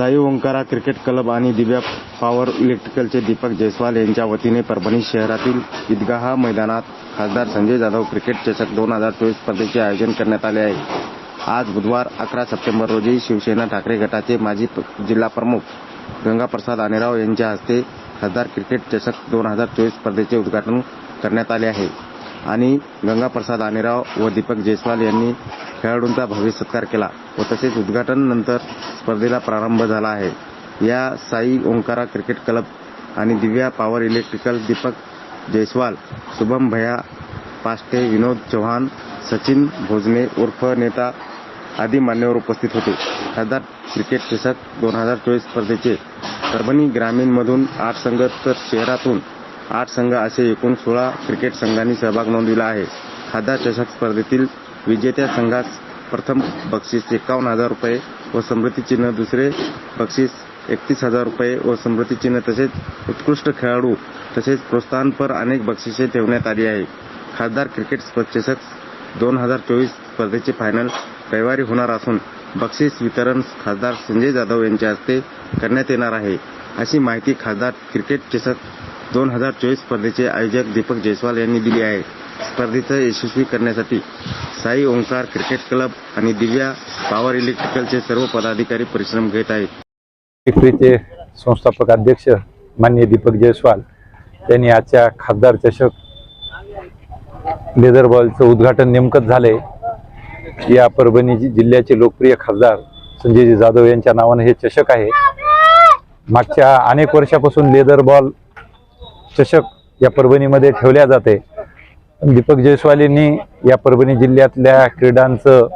Sai Omkara cricket club आणि Divya power इलेक्ट्रिकलचे दीपक जयस्वाल यांच्या वतीने परभणी शहरातील ईदगाह मैदानात खासदार संजय जाधव क्रिकेट चषक दोन हजार चोवीस स्पर्धेचे आयोजन करण्यात आले आहे. आज बुधवार अकरा सप्टेंबर रोजी शिवसेना ठाकरे गटाचे माजी जिल्हाप्रमुख जिल्हा प्रमुख गंगाप्रसाद आनेराव यांच्या हस्ते खासदार क्रिकेट चषक दोन हजार चोवीस स्पर्धेचे उद्घाटन करण्यात आले आहे. आणि गंगाप्रसाद आनेराव व दीपक जयस्वाल यांनी खेळाडूंचा भव्य सत्कार केला व तसेच उद्घाटन नंतर स्पर्धेला प्रारंभ झाला आहे. या साई ओंकारा क्रिकेट क्लब आणि दिव्या पॉवर इलेक्ट्रिकल दीपक जयस्वाल शुभम भया पाष्टे विनोद चव्हाण सचिन भोजने उर्फ नेता आदी मान्यवर उपस्थित होते. खासदार क्रिकेट चषक दोन हजार चोवीस स्पर्धेचे परभणी ग्रामीणमधून आठ संघ तर शहरातून आठ संघ असे एकूण सोळा क्रिकेट संघांनी सहभाग नोंदविला आहे. खासदार चषक स्पर्धेतील विजेत्या संघास प्रथम बक्षीस एकावन्न हजार रुपये व समृद्धी दुसरे बक्षीस एकतीस हजार रुपये व समृद्धी तसेच उत्कृष्ट खेळाडू तसेच प्रोत्साहनपर अनेक बक्षिसे ठेवण्यात आली आहे. खासदार क्रिकेट स्प- चषक दोन हजार चोवीस स्पर्धेचे फायनल रविवारी होणार असून बक्षीस वितरण खासदार संजय जाधव यांच्या हस्ते करण्यात येणार आहे. अशी माहिती खासदार क्रिकेट चषक दोन हजार चोवीस स्पर्धेचे आयोजक दीपक जयस्वाल यांनी दिली आहे. स्पर्धेचं यशस्वी करण्यासाठी साई ओंकार क्रिकेट क्लब आणि दिव्या पॉवर इलेक्ट्रिकलचे सर्व पदाधिकारी परिश्रम घेत आहेत. इफ्रीचे संस्थापक अध्यक्ष मान्य दीपक जयस्वाल त्यांनी आजच्या खासदार चषक लेदर बॉलचं उद्घाटन नेमकंच झालंय. या परभणी जिल्ह्याचे लोकप्रिय खासदार संजयजी जाधव यांच्या नावानं हे चषक आहे. मागच्या अनेक वर्षापासून लेदर बॉल चषक या परभणीमध्ये ठेवल्या जाते. दीपक जयस्वाल यांनी या परभणी जिल्ह्यातल्या क्रीडांचं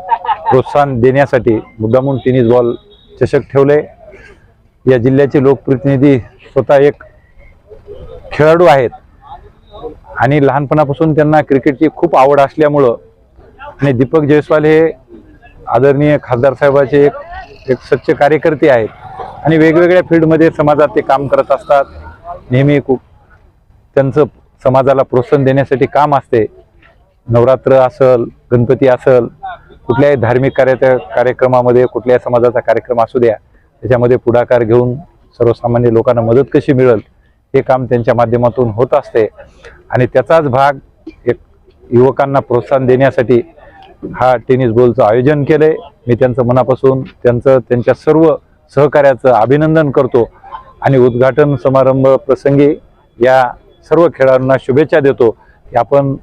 प्रोत्साहन देण्यासाठी मुद्दामून टेनिस बॉल चषक ठेवले. या जिल्ह्याचे लोकप्रतिनिधी स्वतः एक खेळाडू आहेत. आणि लहानपणापासून त्यांना क्रिकेटची खूप आवड असल्यामुळं आणि दीपक जयस्वाल हे आदरणीय खासदार साहेबाचे एक एक सच्चे कार्यकर्ते आहेत. आणि वेगवेगळ्या फील्डमध्ये समाजात ते काम करत असतात. नेहमी खूप त्यांचं समाजाला प्रोत्साहन देण्यासाठी काम असते. नवरात्र असल गणपती असल कुठल्याही धार्मिक कार्य कार्यक्रमामध्ये कुठल्याही समाजाचा कार्यक्रम असू द्या त्याच्यामध्ये पुढाकार घेऊन सर्वसामान्य लोकांना मदत कशी मिळेल हे काम त्यांच्या माध्यमातून होत असते. आणि त्याचाच भाग एक युवकांना प्रोत्साहन देण्यासाठी हा टेनिस बॉलचं आयोजन केलंय. मी त्यांचं मनापासून त्यांचं त्यांच्या सर्व सहकार्याचं अभिनंदन करतो. आणि उद्घाटन समारंभ प्रसंगी या सर्व खेळाडूंना शुभेच्छा देतो की आपण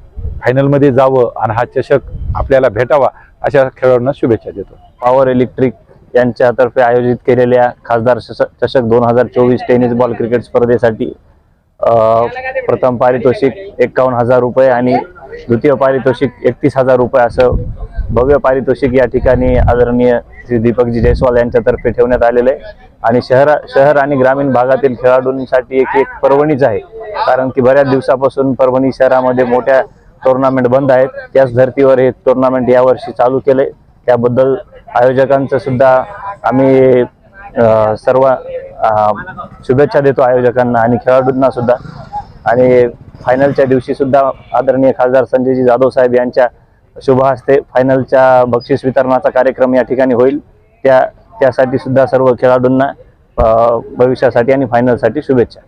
फायनलमध्ये जावं आणि हा चषक आपल्याला भेटावा अशा खेळाडूंना शुभेच्छा देतो. पॉवर इलेक्ट्रिक यांच्यातर्फे आयोजित केलेल्या खासदार चषक दोन हजार चोवीस टेनिस बॉल क्रिकेट स्पर्धेसाठी प्रथम पारितोषिक एक्कावन्न हजार रुपये आणि द्वितीय पारितोषिक एकतीस हजार रुपये असं भव्य पारितोषिक या ठिकाणी आदरणीय श्री दीपकजी जयस्वाल यांच्यातर्फे ठेवण्यात आलेलं आहे. आणि शहर शहर आणि ग्रामीण भागातील खेळाडूंसाठी एक एक पर्वणीच आहे. कारण की बऱ्याच दिवसापासून परभणी शहरामध्ये मोठ्या टुर्नामेंट बंद आहेत. त्याच धर्तीवर हे टुर्नामेंट यावर्षी चालू केले त्याबद्दल आयोजकांचं सुद्धा आम्ही सर्व शुभेच्छा देतो आयोजकांना आणि खेळाडूंना सुद्धा. आणि फायनलच्या दिवशी सुद्धा आदरणीय खासदार संजयजी जाधव साहेब यांच्या शुभ हस्ते फायनलच्या बक्षीस वितरणाचा कार्यक्रम या ठिकाणी होईल. त्या त्यासाठी सुद्धा सर्व खेळाडूंना भविष्यासाठी आणि फायनलसाठी शुभेच्छा.